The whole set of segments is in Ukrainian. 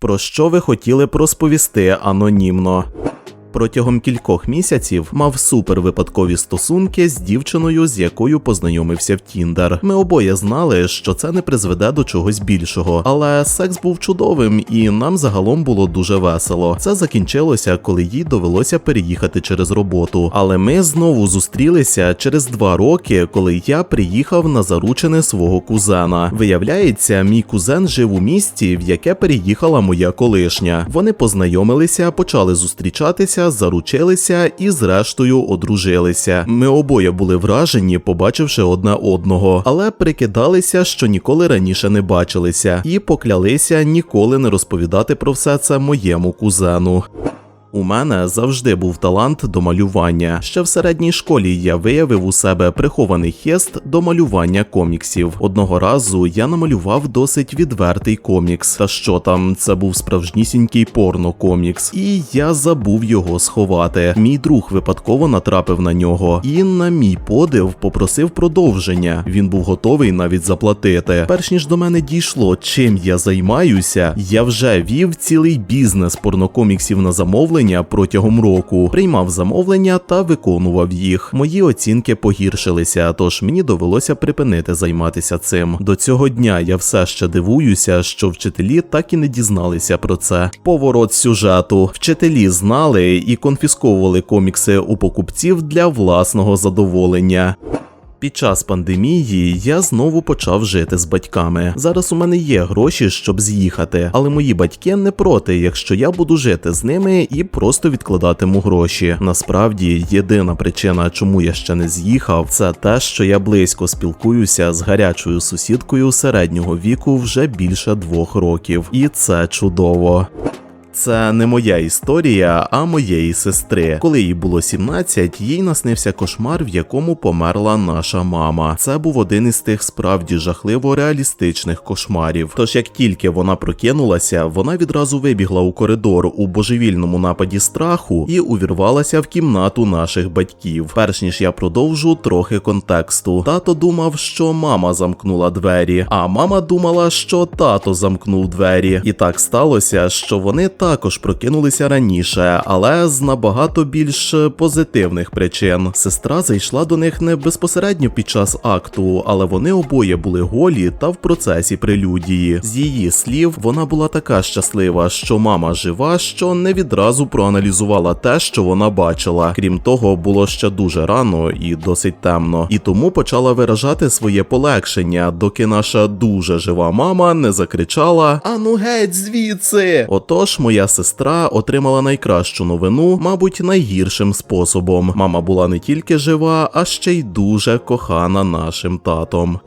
Про що ви хотіли б розповісти анонімно? Протягом кількох місяців мав супер випадкові стосунки з дівчиною, з якою познайомився в Тіндер. Ми обоє знали, що це не призведе до чогось більшого, але секс був чудовим і нам загалом було дуже весело. Це закінчилося, коли їй довелося переїхати через роботу. Але ми знову зустрілися через два роки, коли я приїхав на заручене свого кузена. Виявляється, мій кузен жив у місті, в яке переїхала моя колишня. Вони познайомилися, почали зустрічатися, заручилися і, зрештою, одружилися. Ми обоє були вражені, побачивши одне одного, але прикидалися, що ніколи раніше не бачилися, і поклялися ніколи не розповідати про все це моєму кузену. У мене завжди був талант до малювання. Ще в середній школі я виявив у себе прихований хест до малювання коміксів. Одного разу я намалював досить відвертий комікс. Та що там, це був справжнісінький порно-комікс, і я забув його сховати. Мій друг випадково натрапив на нього, і на мій подив попросив продовження. Він був готовий навіть заплатити. Перш ніж до мене дійшло, чим я займаюся, я вже вів цілий бізнес порнокоміксів на замовлення протягом року, приймав замовлення та виконував їх. Мої оцінки погіршилися, тож мені довелося припинити займатися цим. До цього дня я все ще дивуюся, що вчителі так і не дізналися про це. Поворот сюжету. Вчителі знали і конфісковували комікси у покупців для власного задоволення. Під час пандемії я знову почав жити з батьками. Зараз у мене є гроші, щоб з'їхати, але мої батьки не проти, якщо я буду жити з ними і просто відкладатиму гроші. Насправді, єдина причина, чому я ще не з'їхав, це те, що я близько спілкуюся з гарячою сусідкою середнього віку вже більше двох років, і це чудово. Це не моя історія, а моєї сестри. Коли їй було 17, їй наснився кошмар, в якому померла наша мама. Це був один із тих справді жахливо реалістичних кошмарів. Тож як тільки вона прокинулася, вона відразу вибігла у коридор у божевільному нападі страху і увірвалася в кімнату наших батьків. Перш ніж я продовжу трохи контексту. Тато думав, що мама замкнула двері, а мама думала, що тато замкнув двері. І так сталося, що вони також прокинулися раніше, але з набагато більш позитивних причин. Сестра зайшла до них не безпосередньо під час акту, але вони обоє були голі та в процесі прелюдії. З її слів, вона була така щаслива, що мама жива, що не відразу проаналізувала те, що вона бачила. Крім того, було ще дуже рано і досить темно, і тому почала виражати своє полегшення, доки наша дуже жива мама не закричала: Ану геть звідси! Отож, моя сестра отримала найкращу новину, мабуть, найгіршим способом. Мама була не тільки жива, а ще й дуже кохана нашим татом.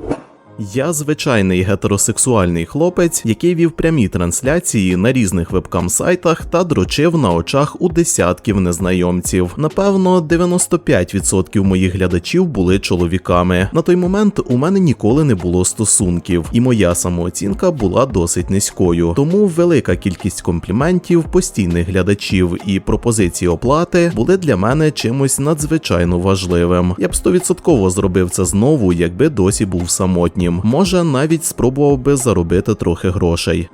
Я звичайний гетеросексуальний хлопець, який вів прямі трансляції на різних вебкам-сайтах та дрочив на очах у десятків незнайомців. Напевно, 95% моїх глядачів були чоловіками. На той момент у мене ніколи не було стосунків, і моя самооцінка була досить низькою. Тому велика кількість компліментів, постійних глядачів і пропозицій оплати були для мене чимось надзвичайно важливим. Я б 100% зробив це знову, якби досі був самотнім. Може, навіть спробував би заробити трохи грошей.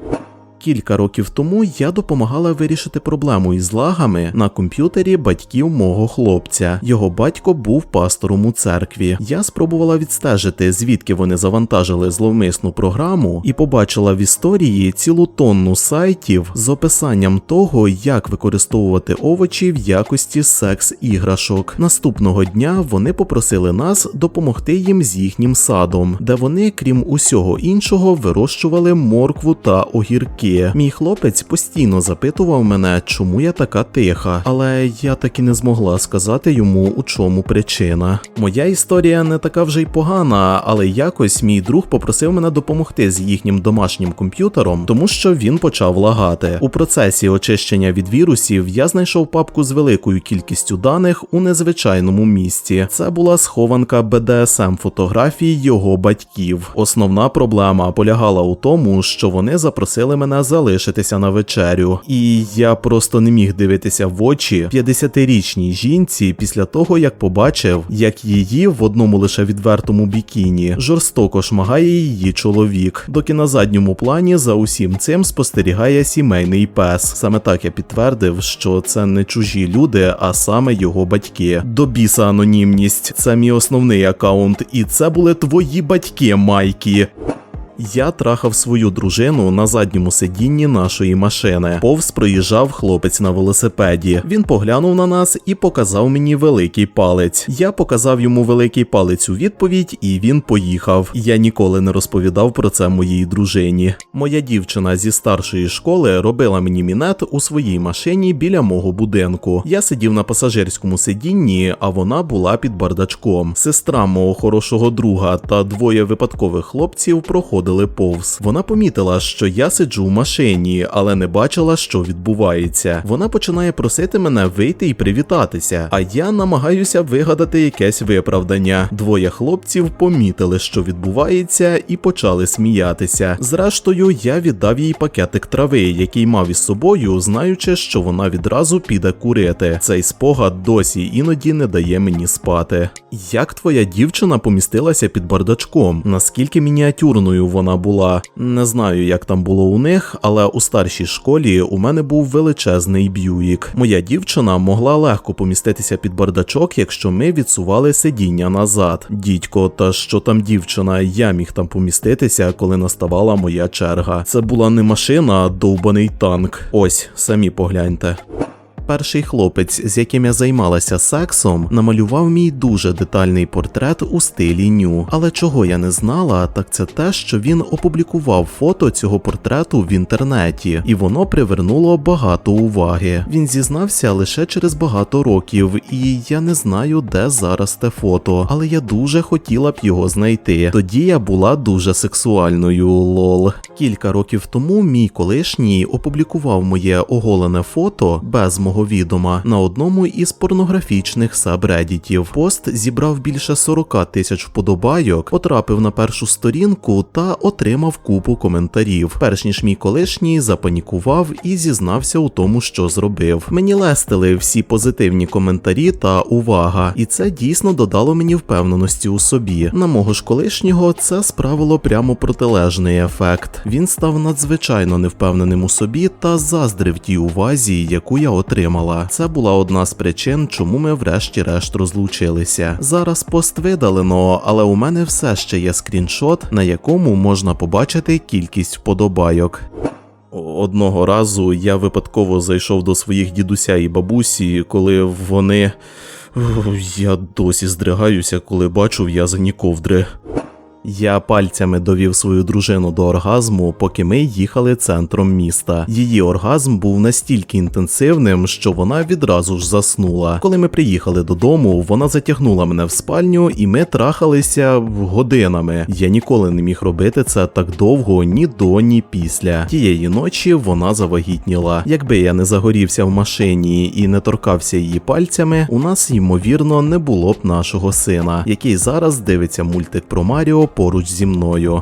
Кілька років тому я допомагала вирішити проблему із лагами на комп'ютері батьків мого хлопця. Його батько був пастором у церкві. Я спробувала відстежити, звідки вони завантажили зловмисну програму, і побачила в історії цілу тонну сайтів з описанням того, як використовувати овочі в якості секс-іграшок. Наступного дня вони попросили нас допомогти їм з їхнім садом, де вони, крім усього іншого, вирощували моркву та огірки. Мій хлопець постійно запитував мене, чому я така тиха, але я так і не змогла сказати йому, у чому причина. Моя історія не така вже й погана, але якось мій друг попросив мене допомогти з їхнім домашнім комп'ютером, тому що він почав лагати. У процесі очищення від вірусів я знайшов папку з великою кількістю даних у незвичайному місці. Це була схованка BDSM фотографій його батьків. Основна проблема полягала у тому, що вони запросили мене залишитися на вечерю. І я просто не міг дивитися в очі 50-річній жінці після того, як побачив, як її в одному лише відвертому бікіні жорстоко шмагає її чоловік, доки на задньому плані за усім цим спостерігає сімейний пес. Саме так я підтвердив, що це не чужі люди, а саме його батьки. До біса анонімність. Це мій основний аккаунт, і це були твої батьки, Майкі. Я трахав свою дружину на задньому сидінні нашої машини. Повз проїжджав хлопець на велосипеді. Він поглянув на нас і показав мені великий палець. Я показав йому великий палець у відповідь, і він поїхав. Я ніколи не розповідав про це моїй дружині. Моя дівчина зі старшої школи робила мені мінет у своїй машині біля мого будинку. Я сидів на пасажирському сидінні, а вона була під бардачком. Сестра мого хорошого друга та двоє випадкових хлопців проходили повз. Вона помітила, що я сиджу в машині, але не бачила, що відбувається. Вона починає просити мене вийти і привітатися, а я намагаюся вигадати якесь виправдання. Двоє хлопців помітили, що відбувається, і почали сміятися. Зрештою, я віддав їй пакетик трави, який мав із собою, знаючи, що вона відразу піде курити. Цей спогад досі іноді не дає мені спати. Як твоя дівчина помістилася під бардачком? Наскільки мініатюрною вона була? Не знаю, як там було у них, але у старшій школі у мене був величезний б'юїк. Моя дівчина могла легко поміститися під бардачок, якщо ми відсували сидіння назад. Дідько, та що там дівчина, я міг там поміститися, коли наставала моя черга. Це була не машина, а довбаний танк. Ось, самі погляньте. Перший хлопець, з яким я займалася сексом, намалював мій дуже детальний портрет у стилі ню. Але чого я не знала, так це те, що він опублікував фото цього портрету в інтернеті, і воно привернуло багато уваги. Він зізнався лише через багато років, і я не знаю, де зараз те фото, але я дуже хотіла б його знайти. Тоді я була дуже сексуальною. Лол. Кілька років тому мій колишній опублікував моє оголене фото без мого відома на одному із порнографічних сабредітів. Пост зібрав більше 40 тисяч вподобайок, потрапив на першу сторінку та отримав купу коментарів. Перш ніж мій колишній запанікував і зізнався у тому, що зробив. Мені лестили всі позитивні коментарі та увага, і це дійсно додало мені впевненості у собі. На мого ж колишнього це справило прямо протилежний ефект. Він став надзвичайно невпевненим у собі та заздрив тій увазі, яку я отримав отримала. Це була одна з причин, чому ми врешті-решт розлучилися. Зараз пост видалено, але у мене все ще є скріншот, на якому можна побачити кількість вподобайок. Одного разу я випадково зайшов до своїх дідуся і бабусі, коли вони. Я досі здригаюся, коли бачу в'язані ковдри. Я пальцями довів свою дружину до оргазму, поки ми їхали центром міста. Її оргазм був настільки інтенсивним, що вона відразу ж заснула. Коли ми приїхали додому, вона затягнула мене в спальню, і ми трахалися годинами. Я ніколи не міг робити це так довго ні до, ні після. Тієї ночі вона завагітніла. Якби я не загорівся в машині і не торкався її пальцями, у нас ймовірно не було б нашого сина, який зараз дивиться мультик про Маріо поруч зі мною.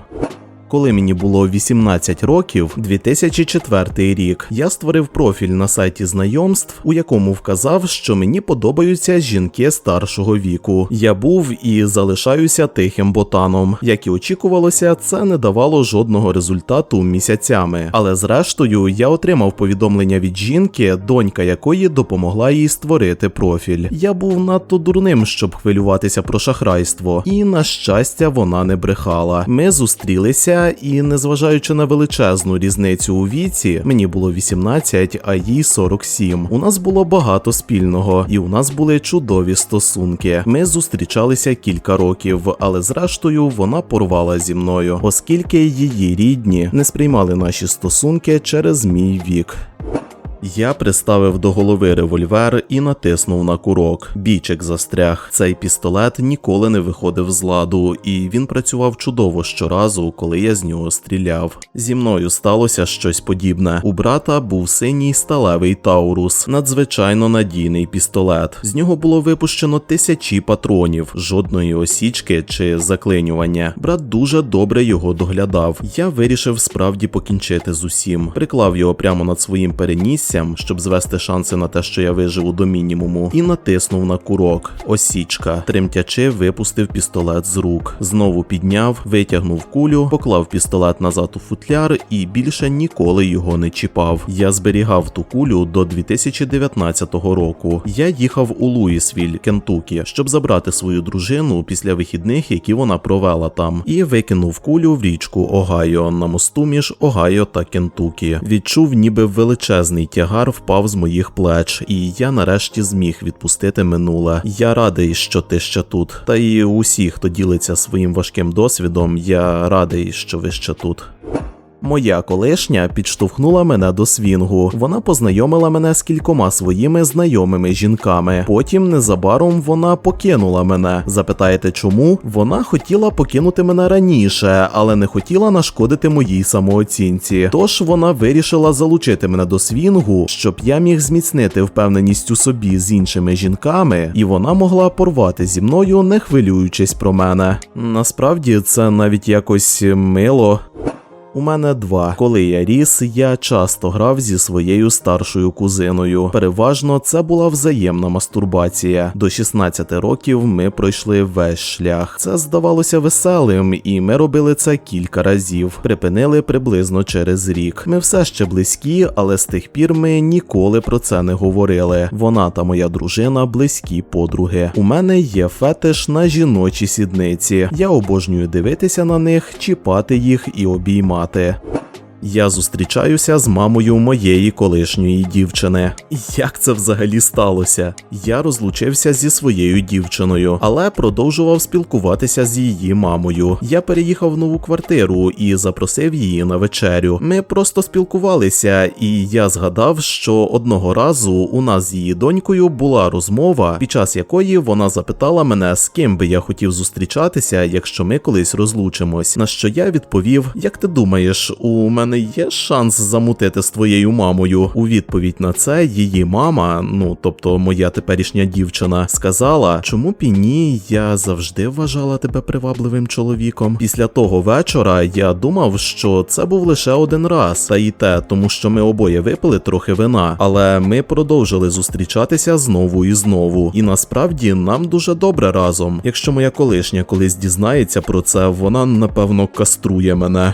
Коли мені було 18 років, 2004 рік, я створив профіль на сайті знайомств, у якому вказав, що мені подобаються жінки старшого віку. Я був і залишаюся тихим ботаном. Як і очікувалося, це не давало жодного результату місяцями. Але зрештою я отримав повідомлення від жінки, донька якої допомогла їй створити профіль. Я був надто дурним, щоб хвилюватися про шахрайство, і на щастя, вона не брехала. Ми зустрілися і незважаючи на величезну різницю у віці, мені було 18, а їй 47. У нас було багато спільного, і у нас були чудові стосунки. Ми зустрічалися кілька років, але зрештою вона порвала зі мною, оскільки її рідні не сприймали наші стосунки через мій вік. Я приставив до голови револьвер і натиснув на курок. Бічик застряг. Цей пістолет ніколи не виходив з ладу, і він працював чудово щоразу, коли я з нього стріляв. Зі мною сталося щось подібне. У брата був синій сталевий Таурус, надзвичайно надійний пістолет. З нього було випущено тисячі патронів, жодної осічки чи заклинювання. Брат дуже добре його доглядав. Я вирішив справді покінчити з усім. Приклав його прямо над своїм переніссям, щоб звести шанси на те, що я виживу до мінімуму, і натиснув на курок. Осічка. Тремтячи, випустив пістолет з рук. Знову підняв, витягнув кулю, поклав пістолет назад у футляр і більше ніколи його не чіпав. Я зберігав ту кулю до 2019 року. Я їхав у Луїсвіль, Кентукі, щоб забрати свою дружину після вихідних, які вона провела там, і викинув кулю в річку Огайо на мосту між Огайо та Кентукі. Відчув, ніби величезний тягар впав з моїх плеч, і я нарешті зміг відпустити минуле. Я радий, що ти ще тут. Та і усі, хто ділиться своїм важким досвідом, я радий, що ви ще тут. Моя колишня підштовхнула мене до свінгу. Вона познайомила мене з кількома своїми знайомими жінками. Потім незабаром вона покинула мене. Запитаєте, чому? Вона хотіла покинути мене раніше, але не хотіла нашкодити моїй самооцінці. Тож вона вирішила залучити мене до свінгу, щоб я міг зміцнити впевненість у собі з іншими жінками, і вона могла порвати зі мною, не хвилюючись про мене. Насправді це навіть якось мило. У мене два. Коли я ріс, я часто грав зі своєю старшою кузиною. Переважно це була взаємна мастурбація. До 16 років ми пройшли весь шлях. Це здавалося веселим, і ми робили це кілька разів. Припинили приблизно через рік. Ми все ще близькі, але з тих пір ми ніколи про це не говорили. Вона та моя дружина близькі подруги. У мене є фетиш на жіночі сідниці. Я обожнюю дивитися на них, чіпати їх і обіймати працювати. Я зустрічаюся з мамою моєї колишньої дівчини. Як це взагалі сталося? Я розлучився зі своєю дівчиною, але продовжував спілкуватися з її мамою. Я переїхав в нову квартиру і запросив її на вечерю. Ми просто спілкувалися, і я згадав, що одного разу у нас з її донькою була розмова, під час якої вона запитала мене, з ким би я хотів зустрічатися, якщо ми колись розлучимось. На що я відповів: Як ти думаєш, у мене є шанс замутити з твоєю мамою? У відповідь на це її мама, ну тобто моя теперішня дівчина, сказала, чому б і ні, я завжди вважала тебе привабливим чоловіком. Після того вечора я думав, що це був лише один раз, та й те, тому що ми обоє випили трохи вина, але ми продовжили зустрічатися знову і знову. І насправді нам дуже добре разом. Якщо моя колишня колись дізнається про це, вона напевно каструє мене.